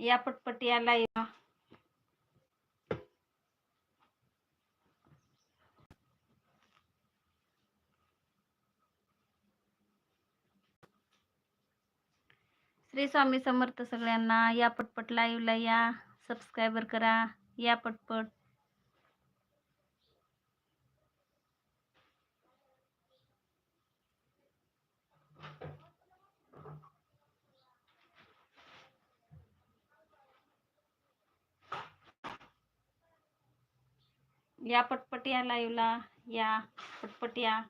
या पटपट या श्री स्वामी समर्थ सगळ्यांना या पटपट लाईव्हला या सबस्क्राइबर करा, या पटपट. या पटपट या लाईव्हला या पटपट या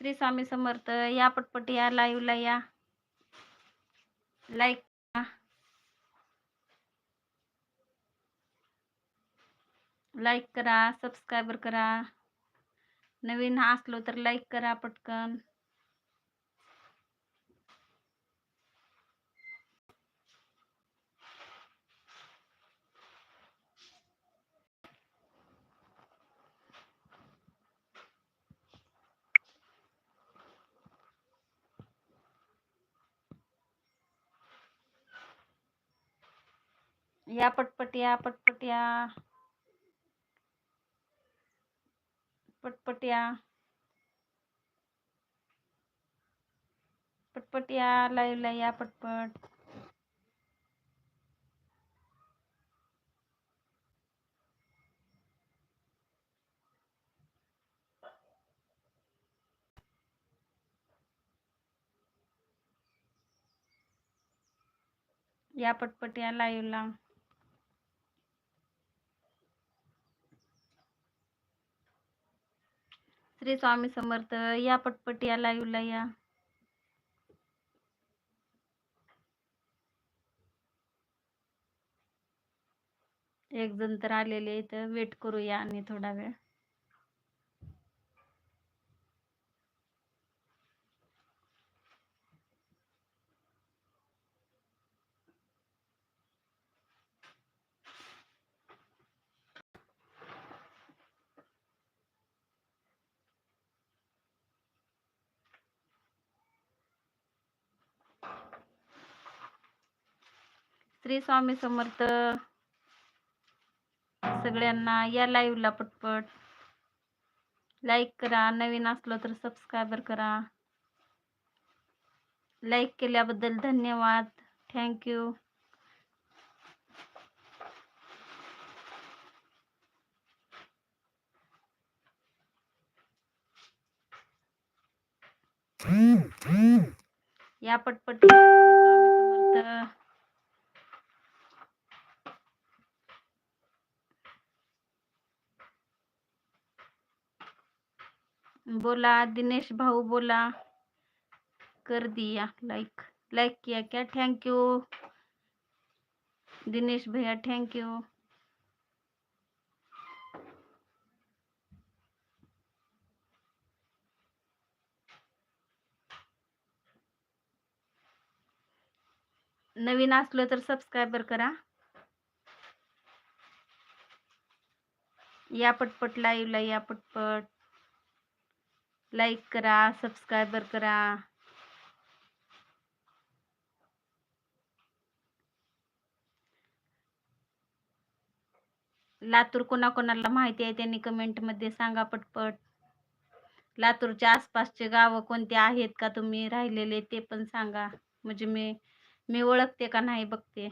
श्री स्वामी समर्थ, या पटपट या या. लाईक करा. सबस्क्राईबर करा. नवीन असलो तर लाईक करा पटकन. या पटपट या पटपट या. पटपट या पटपट या लाईव्हला या पटपट। या पटपट या लाईव्हला श्री स्वामी समर्थ या पटपट या लाईव्हला या. एक जण तर आलेले तर वेट करूया आणि थोडा वेळ. श्री स्वामी समर्थ सगळ्यांना या लाईव्हला पटपट. लाईक करा, नवीन असलो तर सबस्क्राईबर करा. लाईक केल्याबद्दल धन्यवाद. थँक्यू या पटपट बोला, दिनेश भाऊ बोला, कर दिया लाइक लाइक किया क्या? थैंक यू दिनेश भैया थैंक यू नवीन असलो तर सबस्क्राईबर करा. या पटपट लाईव्हला या पटपट. लाईक करा सबस्क्रायबर करा. लातूर कोणाकोणाला माहिती आहे त्यांनी कमेंटमध्ये सांगा पटपट. लातूरच्या आसपासचे गावं कोणते आहेत का? तुम्ही राहिलेले ते पण सांगा. म्हणजे मी मी ओळखते का नाही बघते.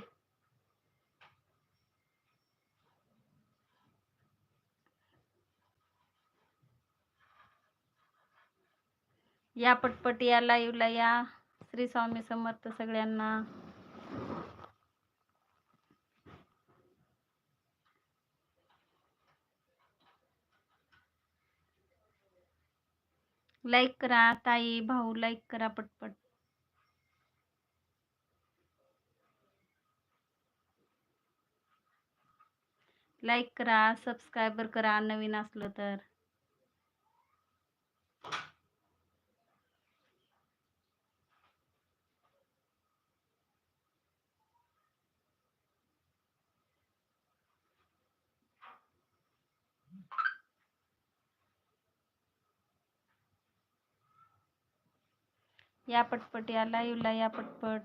या पटपट या लाईव्हला या. श्री स्वामी समर्थ सगळ्यांना. लाईक करा ताई भाऊ लाईक करा पटपट. लाईक करा सबस्क्राईबर करा नवीन असलं तर. या पटपट या लाईव्हला या पटपट.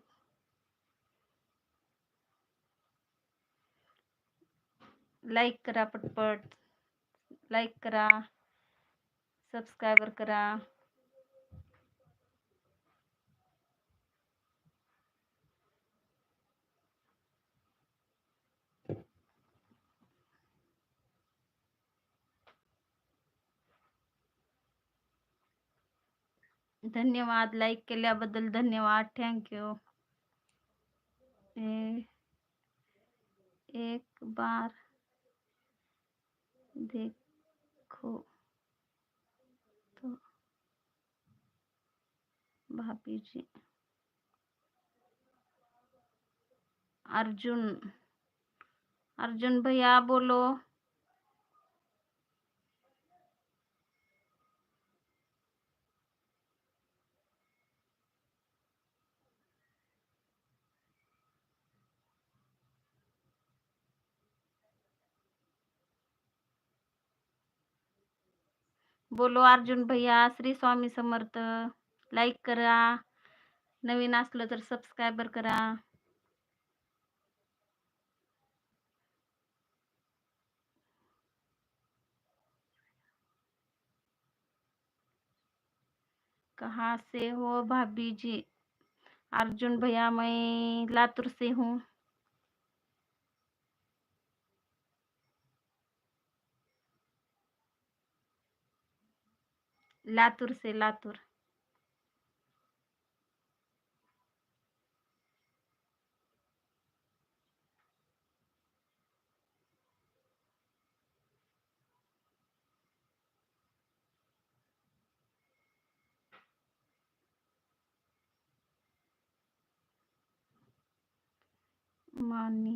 लाईक करा पटपट. लाईक करा. सबस्क्रायबर करा. धन्यवाद, लाइक लाईक केल्याबद्दल धन्यवाद थँक्यू एक बार देखो तो भाभी जी। अर्जुन अर्जुन भैया बोलो। बोलो, अर्जुन भैया, श्री स्वामी समर्थ लाईक करा. नवीन असलं तर सबस्क्रायबर करा. कहाँ से हो भाभी जी अर्जुन भैया, मैं लातूर से हूँ. लातूर से लातूर. मानी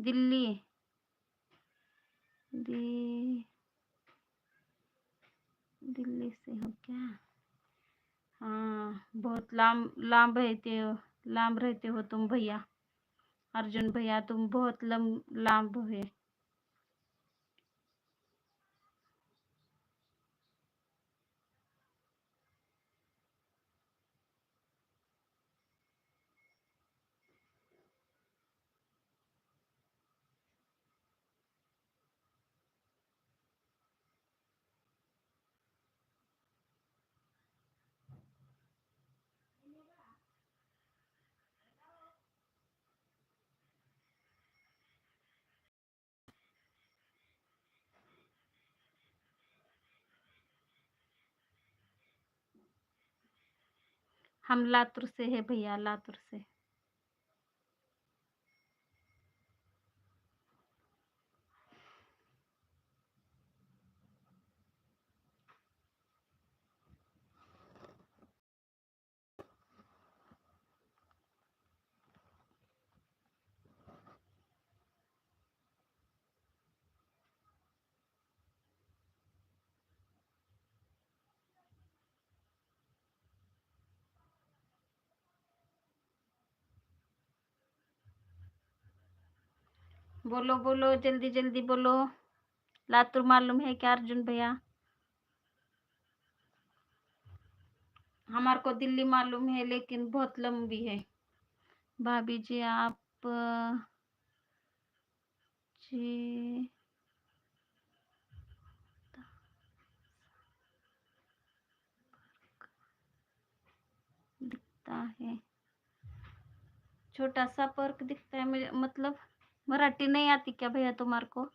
दिल्ली। दी, दिल्ली से हो क्या? हाँ बहुत लांब लांब रहते हो, लांब रहते हो तुम भैया। अर्जुन भैया, तुम बहुत लम, लांब है हम लातूर से है भैया लातूर से। बोलो बोलो, जल्दी जल्दी बोलो। लातूर मालूम है क्या अर्जुन भैया? हमारे को दिल्ली मालूम है, लेकिन बहुत लंबी है। भाभी जी, आप, जी, दिखता है। छोटा सा पर्क दिखता है मुझे मतलब मराठी नहीं आती क्या भैया तुम्हारे को?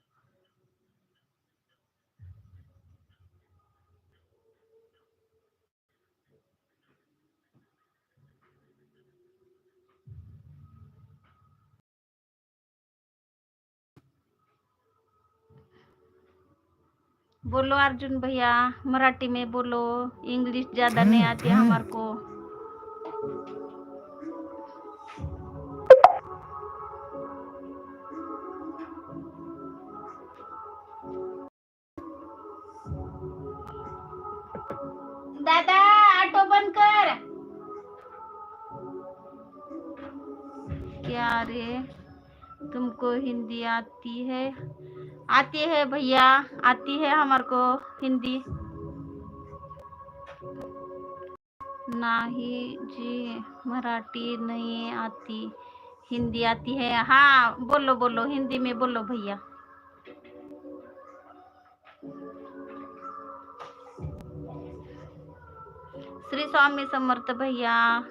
बोलो अर्जुन भैया, मराठी में बोलो इंग्लिश ज़्यादा नहीं आती हमारे को। क्या रे तुमको हिंदी आती है। आती है भैया, आती है हमारे को हिंदी। नाही जी, मराठी नहीं आती, हिंदी आती है। हाँ बोलो बोलो, हिंदी में बोलो भैया। श्री स्वामी समर्थ भैया।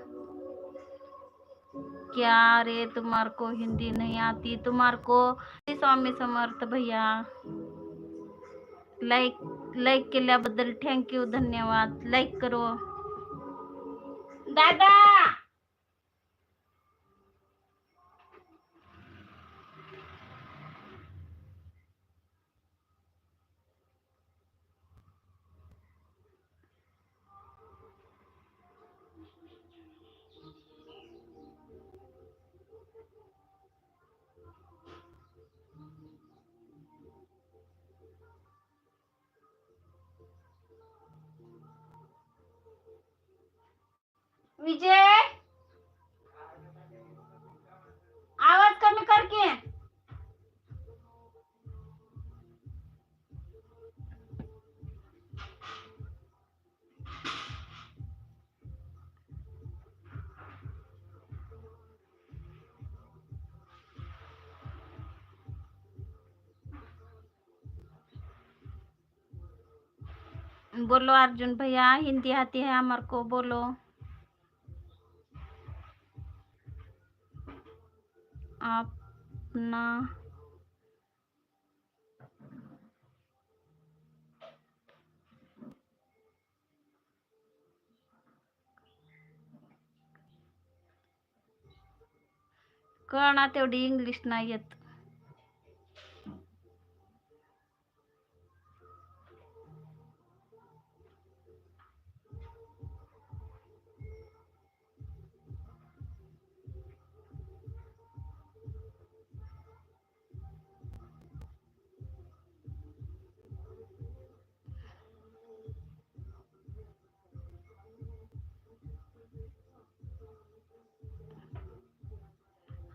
क्या रे तुम्हार को हिंदी नहीं आती, तुम्हार को स्वामी समर्थ भैया। लाईक लाईक केल्याबद्दल थँक्यू धन्यवाद। लाइक करो। दादा! विजय आवाज़ कमी कर की बोलो अर्जुन भैया हिंदी आती है हमारे को बोलो। अपना कळणार तेवढी इंग्लिश नाही येत.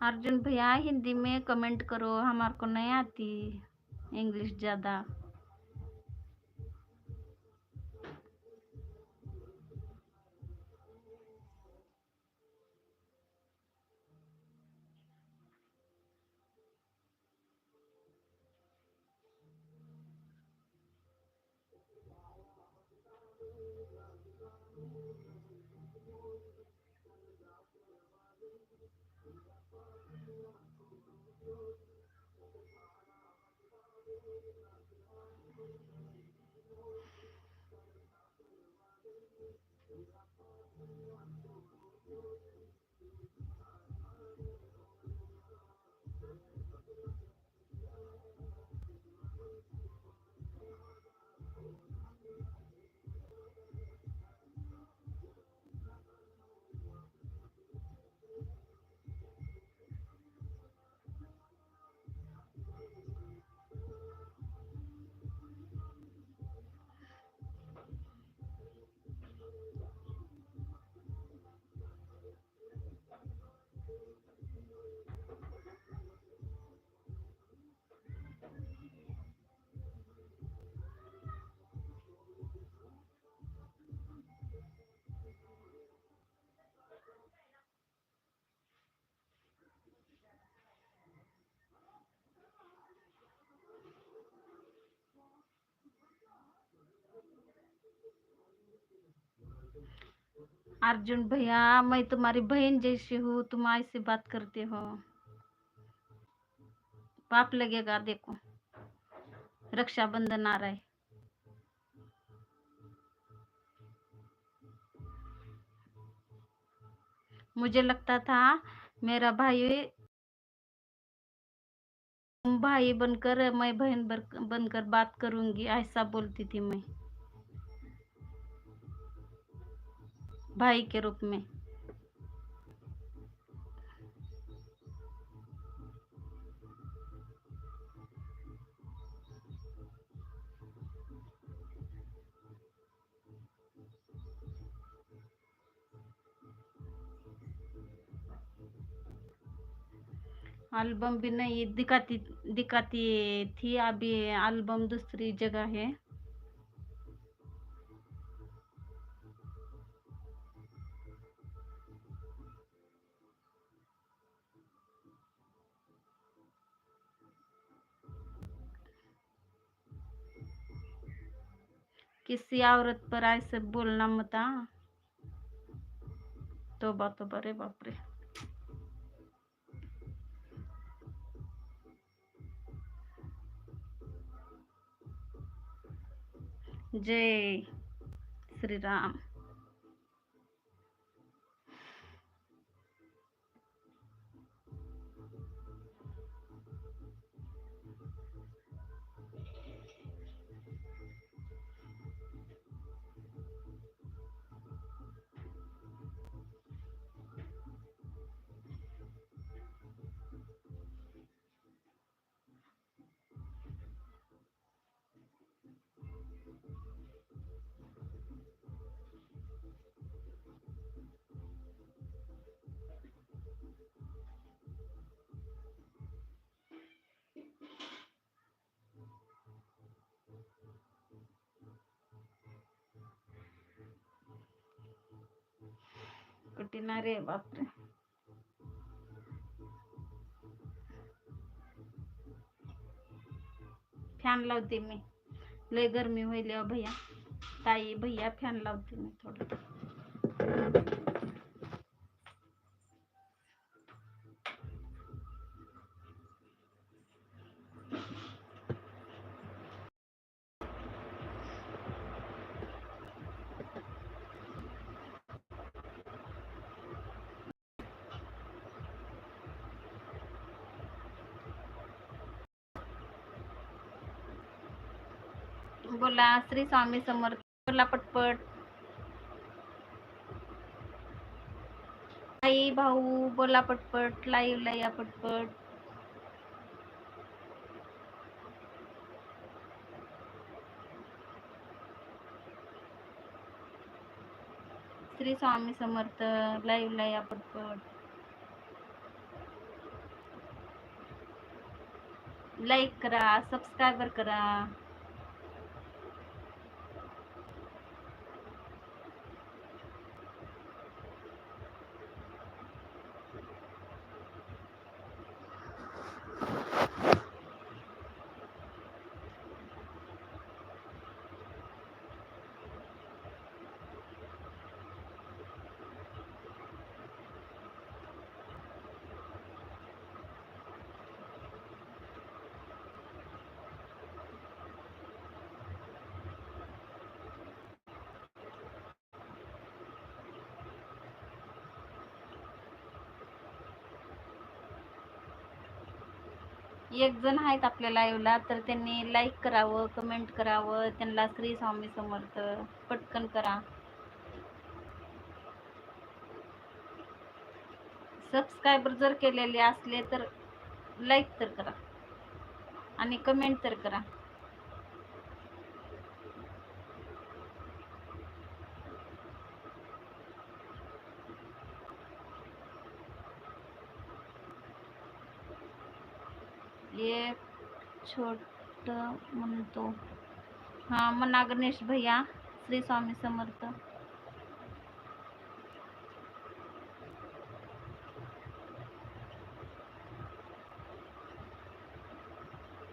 अर्जुन भैया हिंदी में कमेंट करो हमारे को नहीं आती इंग्लिश ज़्यादा। Thank you. अर्जुन भैया, मैं तुम्हारी बहन जैसी हूँ, तुम ऐसे बात करते हो। पाप लगेगा, देखो। रक्षाबंधन आ रहा है। मुझे लगता था मेरा भाई भाई बनकर मैं बहन बनकर बात करूँगी, ऐसा बोलती थी मैं। भाई के रूप में। एल्बम भी नहीं दिखाती दिखाती थी, अभी एल्बम दूसरी जगह है। किसी औरत पर ऐसे बोलना मत तो बरे तोबा रे बापरे जय श्री राम। कठीण रे बापरे फ़ैन लावते मी लय गर्मी हो भैया ताई भैया फ़ैन लावते मैं थोडं बोला, श्री स्वामी समर्थ. बोला, पटपट. आई भाऊ, बोला, पटपट. लाईव्ह या पटपट. श्री स्वामी समर्थ. लाईव्ह या पटपट. लाईक करा, सबस्क्राईबर करा. एक जण आहेत आपल्या लाईव्हला तर त्यांनी लाईक करावं कमेंट करावं त्यांना श्री स्वामी समर्थ पटकन करा. सबस्क्रायबर जर केलेले असले तर लाईक तर करा. आणि कमेंट तर करा. एक छोट म्हणतो. हा मना गणेश भैया श्री स्वामी समर्थ.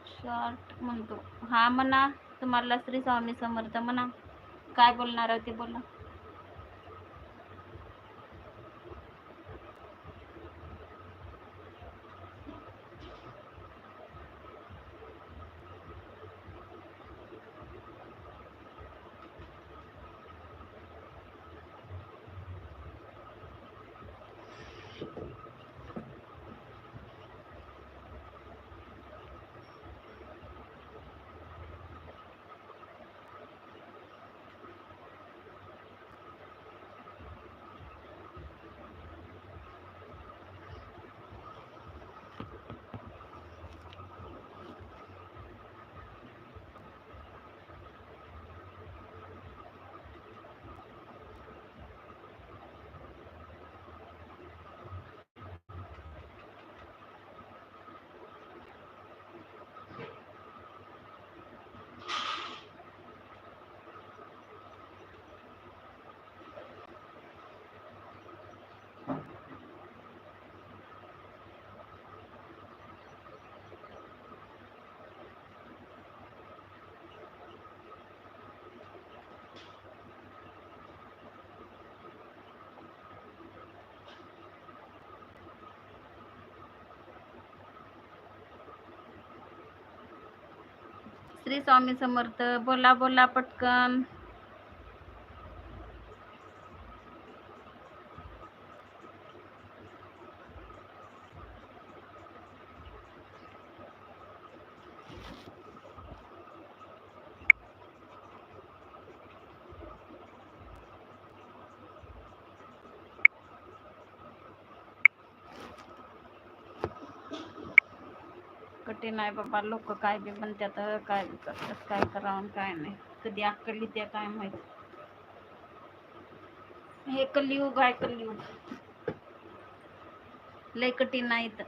शॉर्ट म्हणतो. हा म्हणा तुम्हाला श्री स्वामी समर्थ म्हणा. काय बोलणार आहे ते बोला. श्री स्वामी समर्थ बोला बोला पटकन. कठीण आहे बाबा, लोक काय बी म्हणतात काय करतात, काय करावं काय नाही. कधी अक्कली त्या काय माहित. हे आहे लय कठीण आहे इथं.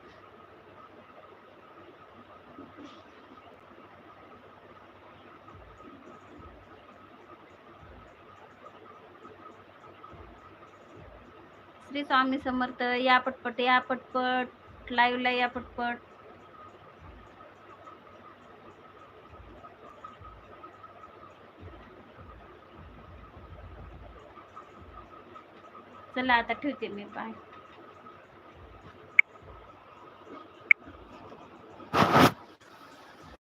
श्री स्वामी समर्थ, या पटपट या पटपट, लाईव्हला या पटपट. चला आता ठेवते मी. बाय